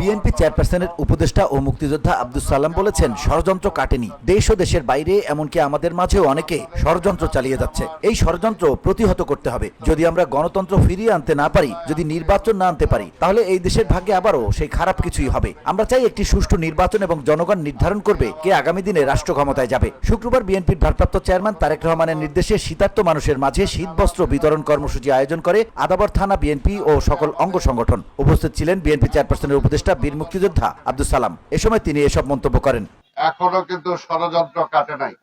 BNP চেয়ারপারসনের উপদেষ্টা ও মুক্তিযোদ্ধা আব্দুল সালাম বলেছেন ষড়যন্ত্র কাটেনি। দেশ ও দেশের বাইরে এমনকি আমাদের মাঝেও অনেকে ষড়যন্ত্র চালিয়ে যাচ্ছে। এই ষড়যন্ত্র প্রতিহত করতে হবে। যদি আমরা গণতন্ত্র ফিরিয়ে আনতে না পারি যদি নির্বাচন না আনতে পারি তাহলে এই দেশের ভাগ্যে আবারও সেই খারাপ কিছুই হবে। আমরা চাই একটি সুষ্ঠু নির্বাচন এবং জনগণ নির্ধারণ করবে কে আগামী দিনে রাষ্ট্র ক্ষমতায় যাবে। শুক্রবার বিএনপির ভারপ্রাপ্ত চেয়ারম্যান তারেক রহমানের নির্দেশে শীতার্ত মানুষের মাঝে শীতবস্ত্র বিতরণ কর্মসূচি আয়োজন করে আদাবর থানা বিএনপি ও সকল অঙ্গ সংগঠন। উপস্থিত ছিলেন বিএনপি চেয়ারপারসনের উপদেষ্টা বীর মুক্তিযোদ্ধা আব্দুল সালাম। এ সময় তিনি এসব মন্তব্য করেন। এখনও কিন্তু ষড়যন্ত্র কাটে নাই।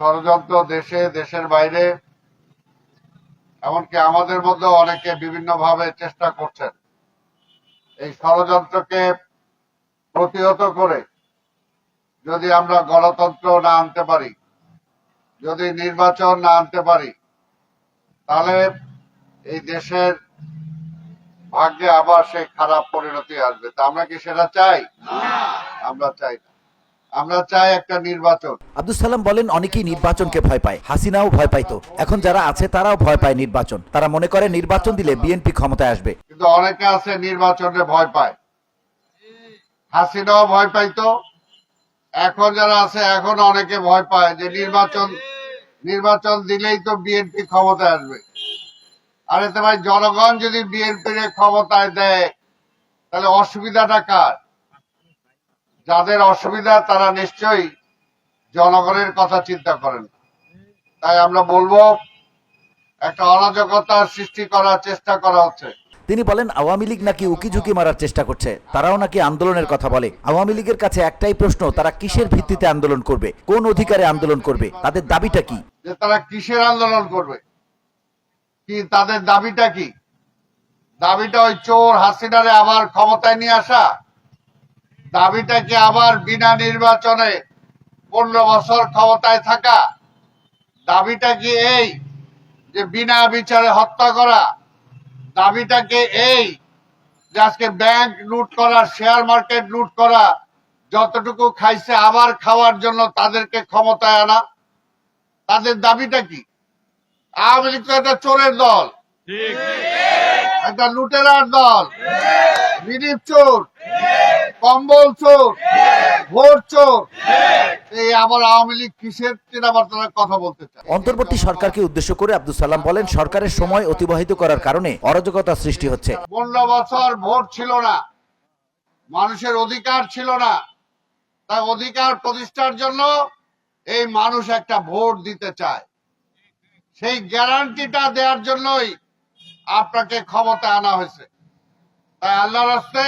ষড়যন্ত্র দেশে, দেশের বাইরে, এমনকি আমাদের মধ্যে অনেকে বিভিন্ন ভাবে চেষ্টা করছেন। এই ষড়যন্ত্রকে প্রতিহত করে যদি আমরা গণতন্ত্র না আনতে পারি, যদি নির্বাচন না আনতে পারি, তাহলে এই দেশের ভাগ্যে আবার সেই খারাপ পরিণতি আসবে। তা আমরা কি সেটা চাই? আমরা চাই না। আমরা চাই একটা নির্বাচন। আব্দুল সালাম বলেন অনেকেই নির্বাচনকে ভয় পায়। হাসিনাও ভয় পাইতো। এখন যারা আছে তারাও ভয় পায় নির্বাচন। তারা মনে করে নির্বাচন দিলে বিএনপি ক্ষমতায় আসবে। কিন্তু অনেকে আছে নির্বাচনে ভয় পায়। হাসিনাও ভয় পাইতো। এখন যারা আছে এখন অনেকে ভয় পায় যে নির্বাচন নির্বাচন দিলেই তো বিএনপি ক্ষমতায় আসবে। আরে তো ভাই জনগণ যদি বিএনপির ক্ষমতায় দেয় তাহলে অসুবিধাটা কার? যাদের অসুবিধা তারা নিশ্চয়ই জনগণের কথা চিন্তা করেন। তাই আমরা বলব একটা অরাজকতার সৃষ্টি করার চেষ্টা করা হচ্ছে। তিনি বলেন আওয়ামী লীগ নাকি উকি ঝুঁকি মারার চেষ্টা করছে। তারাও নাকি আন্দোলনের কথা বলে। আওয়ামী লীগের কাছে একটাই প্রশ্ন তারা কিসের ভিত্তিতে আন্দোলন করবে? কোন অধিকারে আন্দোলন করবে? তাদের দাবিটা কি? যে তারা কিসের আন্দোলন করবে? কি তাদের দাবিটা কি? দাবিটা ওই চোর হাসিনারে আবার ক্ষমতায় নিয়ে আসা? দাবিটা কি আবার বিনা নির্বাচনে পনেরো বছর ক্ষমতায় থাকা? দাবিটা কি এই যে বিনা বিচারে হত্যা করা? দাবিটা কি এই যে আজকে ব্যাংক লুট করা, শেয়ার মার্কেট লুট করা, যতটুকু খাইছে আবার খাওয়ার জন্য তাদেরকে ক্ষমতায় আনা? তাদের দাবিটা কি? আওয়ামী লীগ তো একটা চোরের দল। একটা লুটেরার দল। রিলিফ চোর। কম্বল চোর। ভোট চোর। এই আবার আওয়ামী লীগ কিসের চেনাবার তারা কথা বলতে চায়? অন্তর্বর্তী সরকারকে উদ্দেশ্য করে আব্দুল সালাম বলেন সরকারের সময় অতিবাহিত করার কারণে অরাজকতা সৃষ্টি হচ্ছে। পনেরো বছর ভোট ছিল না। মানুষের অধিকার ছিল না। তাই অধিকার প্রতিষ্ঠার জন্য এই মানুষ একটা ভোট দিতে চায়। সেই গ্যারান্টিটা দেওয়ার জন্যই আপনাকে ক্ষমতা আনা হয়েছে। তাই আল্লাহ রাস্তে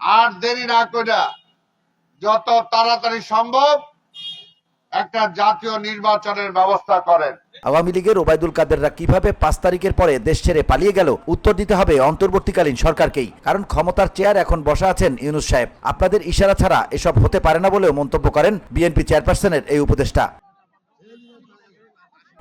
আর দেরি না কইরা যত তাড়াতাড়ি সম্ভব একটা জাতীয় নির্বাচনের ব্যবস্থা করেন। আওয়ামী লীগের ওবায়দুল কাদেররা কীভাবে পাঁচ তারিখের পরে দেশ ছেড়ে পালিয়ে গেল, উত্তর দিতে হবে অন্তর্বর্তীকালীন সরকারকেই। কারণ ক্ষমতার চেয়ার এখন বসা আছেন ইউনুস সাহেব। আপনাদের ইশারা ছাড়া এসব হতে পারে না বলেও মন্তব্য করেন বিএনপি চেয়ারপারসনের এই উপদেষ্টা।